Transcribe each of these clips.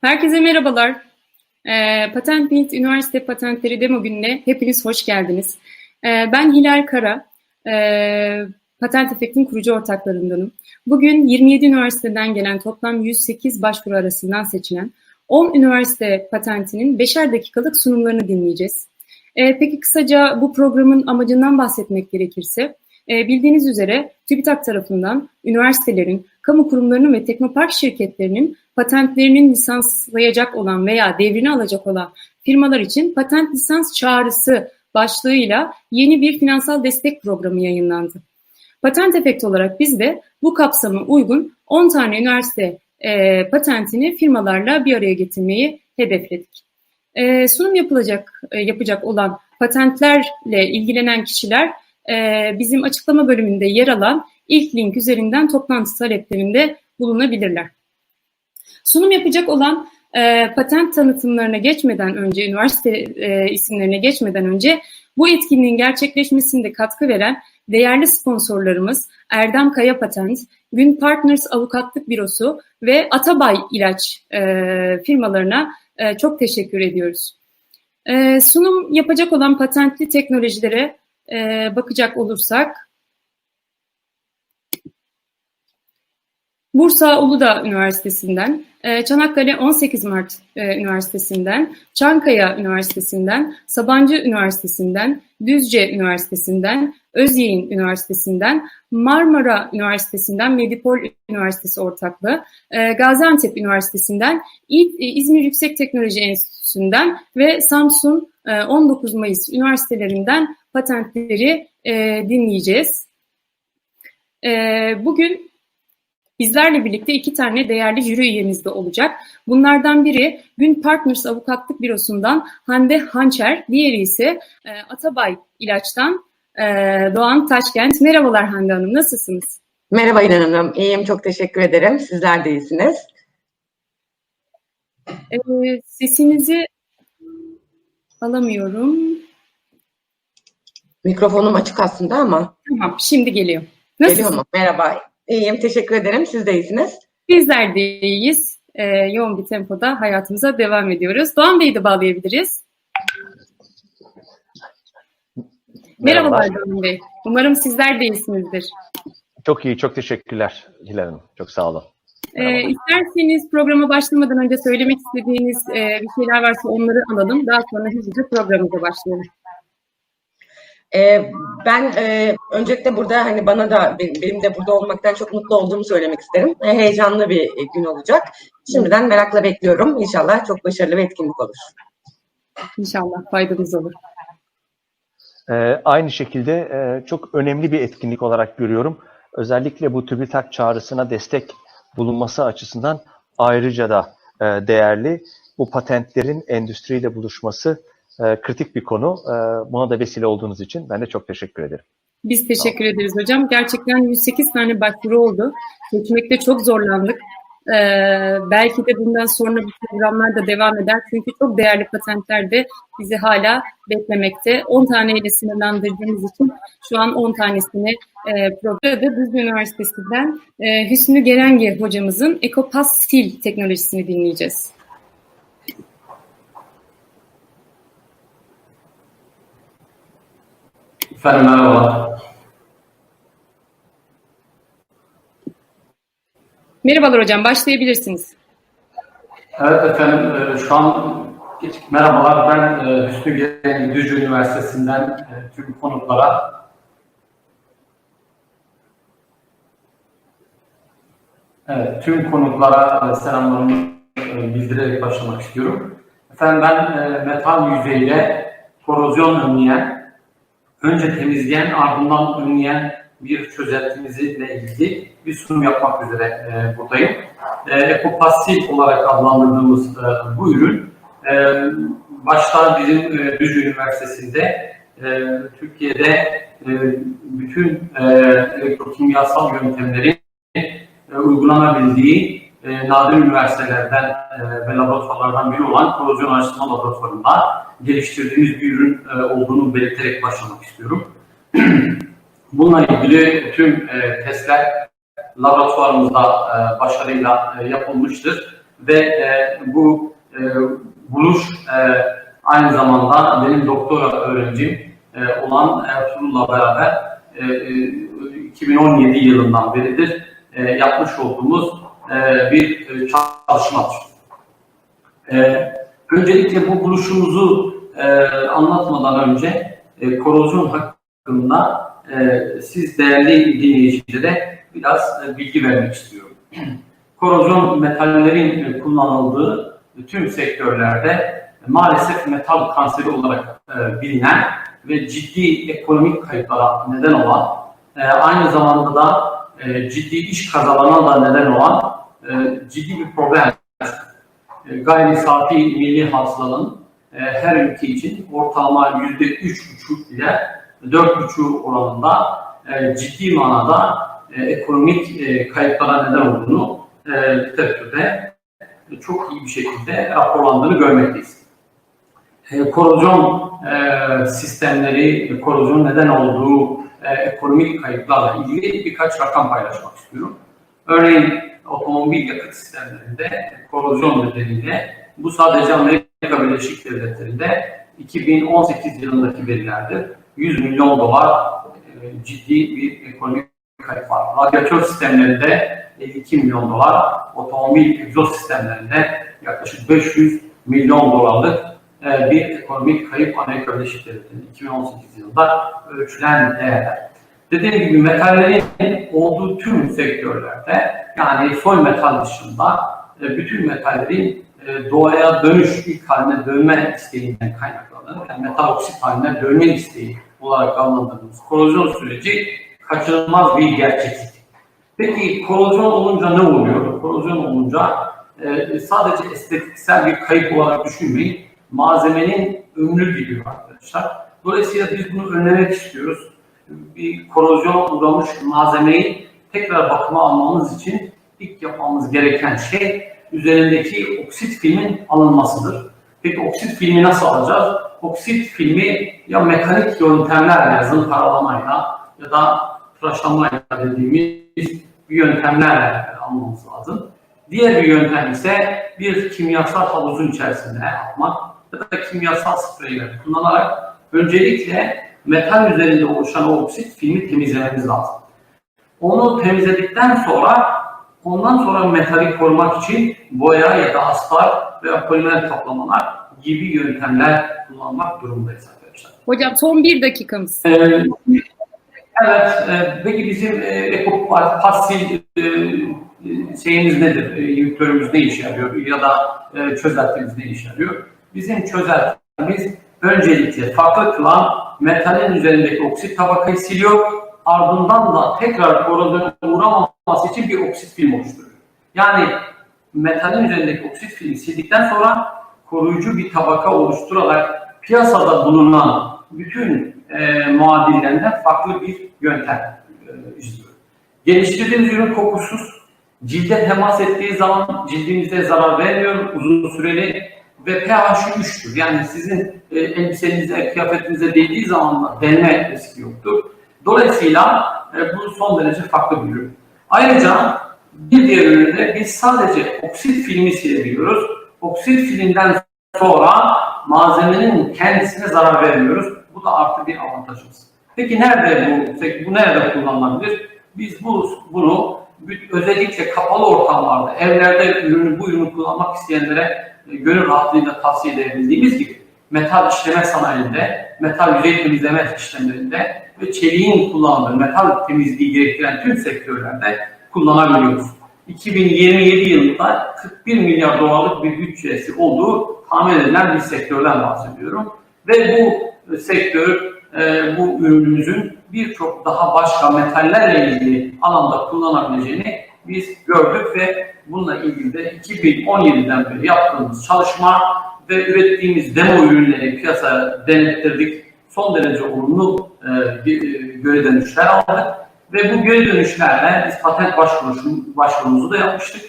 Herkese merhabalar. Ee, Patent Bint Üniversite Patentleri Demo Günü'ne hepiniz hoş geldiniz. Ee, ben Hilal Kara, ee, Patent Efekt'in kurucu ortaklarındanım. Bugün 27 üniversiteden gelen toplam 108 başvuru arasından seçilen 10 üniversite patentinin 5'er dakikalık sunumlarını dinleyeceğiz. Ee, peki kısaca bu programın amacından bahsetmek gerekirse, e, bildiğiniz üzere TÜBİTAK tarafından üniversitelerin, kamu kurumlarının ve teknopark şirketlerinin patentlerinin lisanslayacak olan veya devrini alacak olan firmalar için patent lisans çağrısı başlığıyla yeni bir finansal destek programı yayınlandı. Patent efekt olarak biz de bu kapsama uygun 10 tane üniversite e, patentini firmalarla bir araya getirmeyi hedefledik. E, sunum yapılacak e, yapacak olan patentlerle ilgilenen kişiler e, bizim açıklama bölümünde yer alan ilk link üzerinden toplantı taleplerinde bulunabilirler. Sunum yapacak olan e, patent tanıtımlarına geçmeden önce, üniversite e, isimlerine geçmeden önce bu etkinliğin gerçekleşmesinde katkı veren değerli sponsorlarımız Erdem Kaya Patent, Gün Partners Avukatlık Bürosu ve Atabay İlaç e, firmalarına e, çok teşekkür ediyoruz. E, sunum yapacak olan patentli teknolojilere e, bakacak olursak, Bursa Uludağ Üniversitesi'nden, e, Çanakkale 18 Mart e, Üniversitesi'nden, Çankaya Üniversitesi'nden, Sabancı Üniversitesi'nden, Düzce Üniversitesi'nden, Özyeğin Üniversitesi'nden, Marmara Üniversitesi'nden, Medipol Üniversitesi ortaklığı, e, Gaziantep Üniversitesi'nden, İzmir Yüksek Teknoloji Enstitüsü'nden ve Samsun 19 Mayıs üniversitelerinden patentleri dinleyeceğiz. Bugün Bizlerle birlikte iki tane değerli jüri üyemiz de olacak. Bunlardan biri Gün Partners Avukatlık Bürosu'ndan Hande Hançer, diğeri ise e, Atabay İlaç'tan e, Doğan Taşkent. Merhabalar Hande Hanım, nasılsınız? Merhaba İlhan Hanım, iyiyim çok teşekkür ederim. Sizler de iyisiniz. E, sesinizi alamıyorum. Mikrofonum açık aslında ama. Tamam, şimdi geliyor. Nasılsınız? Geliyor mu? Merhaba, İyiyim, teşekkür ederim. Siz de iyisiniz. Bizler de iyiyiz. Ee, yoğun bir tempoda hayatımıza devam ediyoruz. Doğan Bey'i de bağlayabiliriz. Merhabalar, Merhabalar Doğan Bey. Umarım sizler de iyisinizdir. Çok iyi, çok teşekkürler Hilal Hanım. Çok sağ olun. Ee, isterseniz programa başlamadan önce söylemek istediğiniz e, bir şeyler varsa onları alalım. Daha sonra hızlıca programımıza başlayalım. Ee, ben e, öncelikle burada hani bana da benim de burada olmaktan çok mutlu olduğumu söylemek isterim. E, heyecanlı bir gün olacak. Şimdiden merakla bekliyorum. İnşallah çok başarılı bir etkinlik olur. İnşallah faydanız olur. Ee, aynı şekilde e, çok önemli bir etkinlik olarak görüyorum. Özellikle bu TÜBİTAK çağrısına destek bulunması açısından ayrıca da e, değerli. Bu patentlerin endüstriyle buluşması e, kritik bir konu. E, buna da vesile olduğunuz için ben de çok teşekkür ederim. Biz teşekkür tamam. ederiz hocam. Gerçekten 108 tane başvuru oldu. Seçmekte çok zorlandık. Ee, belki de bundan sonra bu programlar da devam eder. Çünkü çok değerli patentler de bizi hala beklemekte. 10 taneyle sınırlandırdığımız için şu an 10 tanesini e, programda Düzce Üniversitesi'nden e, Hüsnü Gerenge hocamızın Ekopass-Sil teknolojisini dinleyeceğiz. Efendim merhabalar. Merhabalar hocam, başlayabilirsiniz. Evet efendim, e, şu an merhabalar. Ben e, Hüsnü Gelen Düzce Üniversitesi'nden e, tüm konuklara Evet, tüm konuklara selamlarımı bildirerek başlamak istiyorum. Efendim ben metal yüzeyle korozyon önleyen önce temizleyen ardından önleyen bir çözeltimizle ilgili bir sunum yapmak üzere e, buradayım. E, Ekopastil olarak adlandırdığımız e, bu ürün e, başta bizim e, Düzce Üniversitesi'nde e, Türkiye'de e, bütün e, elektrokimyasal yöntemlerin e, uygulanabildiği e, nadir üniversitelerden e, ve laboratuvarlardan biri olan korozyon araştırma laboratuvarında geliştirdiğimiz bir ürün e, olduğunu belirterek başlamak istiyorum. Bununla ilgili tüm e, testler laboratuvarımızda e, başarıyla e, yapılmıştır ve e, bu e, buluş e, aynı zamanda benim doktora öğrencim e, olan Ertuğrul'la beraber e, e, 2017 yılından beridir e, yapmış olduğumuz e, bir e, çalışmadır. E, öncelikle bu buluşumuzu e, anlatmadan önce korozyon hakkında siz değerli dinleyicilere biraz bilgi vermek istiyorum. korozyon metallerin kullanıldığı tüm sektörlerde maalesef metal kanseri olarak bilinen ve ciddi ekonomik kayıplara neden olan, aynı zamanda da ciddi iş kazalarına da neden olan e, ciddi bir problem. E, gayri safi milli hasılanın e, her ülke için ortalama yüzde üç buçuk ile dört buçuk oranında e, ciddi manada e, ekonomik kayıplara neden olduğunu e, literatürde çok iyi bir şekilde raporlandığını görmekteyiz. E, korozyon sistemleri, korozyon neden olduğu ekonomik kayıplarla ilgili birkaç rakam paylaşmak istiyorum. Örneğin otomobil yakıt sistemlerinde korozyon nedeniyle bu sadece Amerika Birleşik Devletleri'nde 2018 yılındaki verilerdir. 100 milyon dolar e, ciddi bir ekonomik kayıp var. Radyatör sistemlerinde 52 milyon dolar, otomobil egzoz sistemlerinde yaklaşık 500 milyon dolarlık e, bir ekonomik kayıp Amerika Birleşik Devletleri'nde 2018 yılında ölçülen değerler. Dediğim gibi metallerin olduğu tüm sektörlerde yani soy metal dışında e, bütün metallerin e, doğaya dönüş ilk haline dönme isteğinden kaynaklanır. Yani metal oksit haline dönme isteği olarak anladığımız korozyon süreci kaçınılmaz bir gerçeklik. Peki korozyon olunca ne oluyor? Korozyon olunca e, sadece estetiksel bir kayıp olarak düşünmeyin. Malzemenin ömrü gidiyor arkadaşlar. Dolayısıyla biz bunu önlemek istiyoruz. Bir korozyon uğramış malzemeyi tekrar bakıma almamız için ilk yapmamız gereken şey üzerindeki oksit filmin alınmasıdır. Peki oksit filmi nasıl alacağız? Oksit filmi ya mekanik yöntemlerle, zımparalamayla ya da tıraşlamayla dediğimiz bir yöntemlerle almamız lazım. Diğer bir yöntem ise bir kimyasal havuzun içerisine atmak ya da kimyasal spreyler kullanarak öncelikle metal üzerinde oluşan o oksit filmi temizlememiz lazım. Onu temizledikten sonra ondan sonra metali korumak için boya ya da astar veya polimer kaplamalar gibi yöntemler kullanmak durumundayız arkadaşlar. Hocam son bir dakikamız. Ee, evet, e, peki bizim e, ekop pastil e, şeyimiz nedir? E, yüklörümüz ne işe yarıyor? Ya da e, çözeltimiz ne işe yarıyor? Bizim çözeltimiz öncelikle farklı kılan metalin üzerindeki oksit tabakayı siliyor. Ardından da tekrar korozyona uğramaması için bir oksit film oluşturuyor. Yani metalin üzerindeki oksit filmi sildikten sonra koruyucu bir tabaka oluşturarak piyasada bulunan bütün e, muadillerinden farklı bir yöntem e, izliyor. Geliştirdiğimiz ürün kokusuz, cilde temas ettiği zaman cildimize zarar vermiyor, uzun süreli ve pH'i 3'tür. Yani sizin e, elbisenize, kıyafetinize değdiği zaman da denme riski yoktur. Dolayısıyla e, bu son derece farklı bir ürün. Ayrıca bir diğer üründe biz sadece oksit filmi silebiliyoruz. Oksit filmden sonra malzemenin kendisine zarar vermiyoruz. Bu da artı bir avantajımız. Peki nerede bu? Bu nerede kullanılabilir? Biz bu bunu özellikle kapalı ortamlarda, evlerde ürünü bu ürünü kullanmak isteyenlere e, gönül rahatlığıyla tavsiye edebildiğimiz gibi metal işleme sanayinde, metal yüzey temizleme işlemlerinde ve çeliğin kullanıldığı metal temizliği gerektiren tüm sektörlerde kullanabiliyoruz. 2027 yılında 41 milyar dolarlık bir bütçesi olduğu tahmin edilen bir sektörden bahsediyorum. Ve bu sektör, e, bu ürünümüzün birçok daha başka metallerle ilgili alanda kullanabileceğini biz gördük ve bununla ilgili de 2017'den beri yaptığımız çalışma ve ürettiğimiz demo ürünleri piyasaya denettirdik. Son derece olumlu e, geri dönüşler aldık. Ve bu geri dönüşlerle biz patent başvurumuzu da yapmıştık.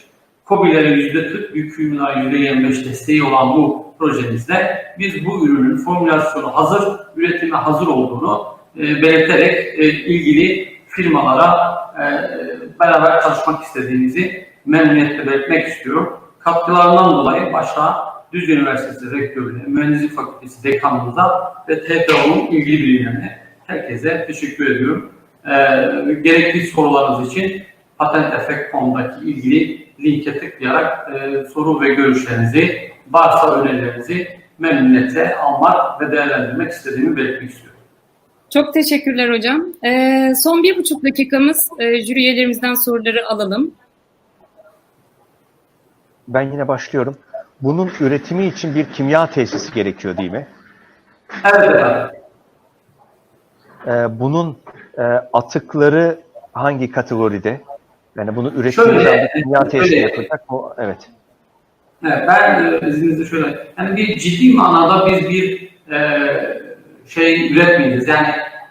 COBİ'lere %40, büyük firmalara %25 desteği olan bu projemizde biz bu ürünün formülasyonu hazır, üretime hazır olduğunu e, belirterek e, ilgili firmalara e, beraber çalışmak istediğimizi memnuniyetle belirtmek istiyorum. katkılarından dolayı başta Düzce Üniversitesi Rektörlüğüne, Mühendislik Fakültesi Dekanlığı'na ve TFO'nun ilgili birimlerine herkese teşekkür ediyorum. Ee, gerekli sorularınız için patentefekt.com'daki ilgili linke tıklayarak e, soru ve görüşlerinizi, varsa önerilerinizi memnuniyetle almak ve değerlendirmek istediğimi belirtmek istiyorum. Çok teşekkürler hocam. Ee, son bir buçuk dakikamız e, jüri üyelerimizden soruları alalım. Ben yine başlıyorum. Bunun üretimi için bir kimya tesisi gerekiyor değil mi? Evet. Ee, bunun e, atıkları hangi kategoride? Yani bunu üretimde Şöyle, bir kimya tesisi yapacak mı? Evet. Evet, ben e, izninizle şöyle, yani bir ciddi manada biz bir e, şey üretmeyiz. Yani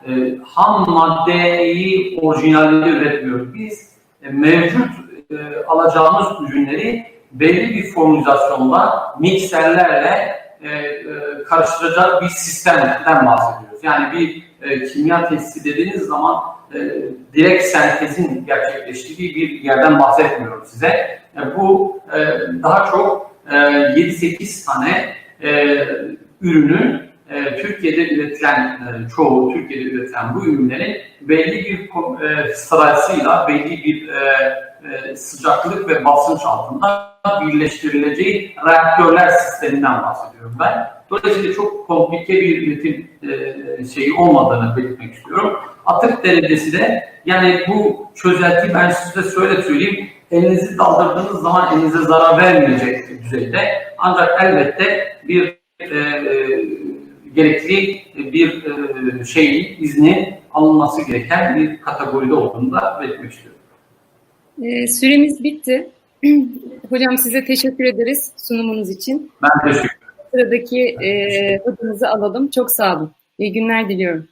e, ham maddeyi orijinalinde üretmiyoruz. Biz e, mevcut e, alacağımız ürünleri belli bir formülizasyonda mikserlerle e, e, karıştıracak bir sistemden bahsediyoruz. Yani bir e, kimya tesisi dediğiniz zaman e, direkt sentezin gerçekleştiği bir yerden bahsetmiyorum size. E, bu e, daha çok e, 7-8 tane e, ürünün e, Türkiye'de üretilen, e, çoğu Türkiye'de üretilen bu ürünlerin belli bir e, sırasıyla, belli bir e, e, sıcaklık ve basınç altında birleştirileceği reaktörler sisteminden bahsediyorum ben. Dolayısıyla çok komplike bir üretim şeyi olmadığını belirtmek istiyorum. Atık derecesi de yani bu çözeltiyi ben size şöyle söyleyeyim. Elinizi daldırdığınız zaman elinize zarar vermeyecek düzeyde. Ancak elbette bir e, gerekli bir e, şeyin izni alınması gereken bir kategoride olduğunu da belirtmek istiyorum. Ee, süremiz bitti. Hocam size teşekkür ederiz sunumunuz için. Ben teşekkür ederim. Sıradaki e, hocamızı alalım. Çok sağ olun. İyi günler diliyorum.